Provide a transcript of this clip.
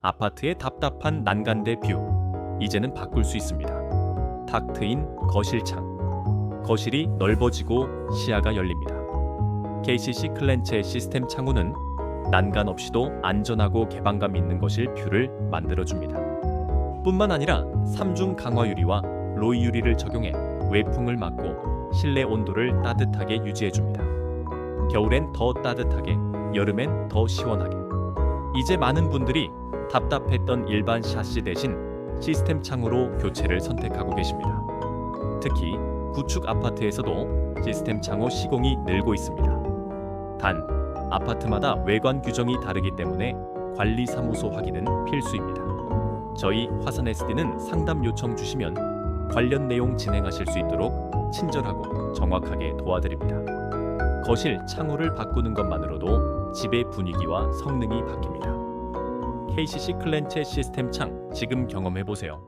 아파트의 답답한 난간대 뷰. 이제는 바꿀 수 있습니다. 탁 트인 거실 창. 거실이 넓어지고 시야가 열립니다. KCC 클렌체 시스템 창호는 난간 없이도 안전하고 개방감 있는 거실 뷰를 만들어줍니다. 뿐만 아니라 삼중 강화 유리와 로이 유리를 적용해 외풍을 막고 실내 온도를 따뜻하게 유지해줍니다. 겨울엔 더 따뜻하게, 여름엔 더 시원하게. 이제 많은 분들이 답답했던 일반 샤시 대신 시스템 창으로 교체를 선택하고 계십니다. 특히 구축 아파트에서도 시스템 창호 시공이 늘고 있습니다. 단 아파트마다 외관 규정이 다르기 때문에 관리 사무소 확인은 필수입니다. 저희 화산 SD는 상담 요청 주시면 관련 내용 진행하실 수 있도록 친절하고 정확하게 도와드립니다. 거실 창호를 바꾸는 것만으로도 집의 분위기와 성능이 바뀝니다. KCC 클렌체 시스템 창 지금 경험해 보세요.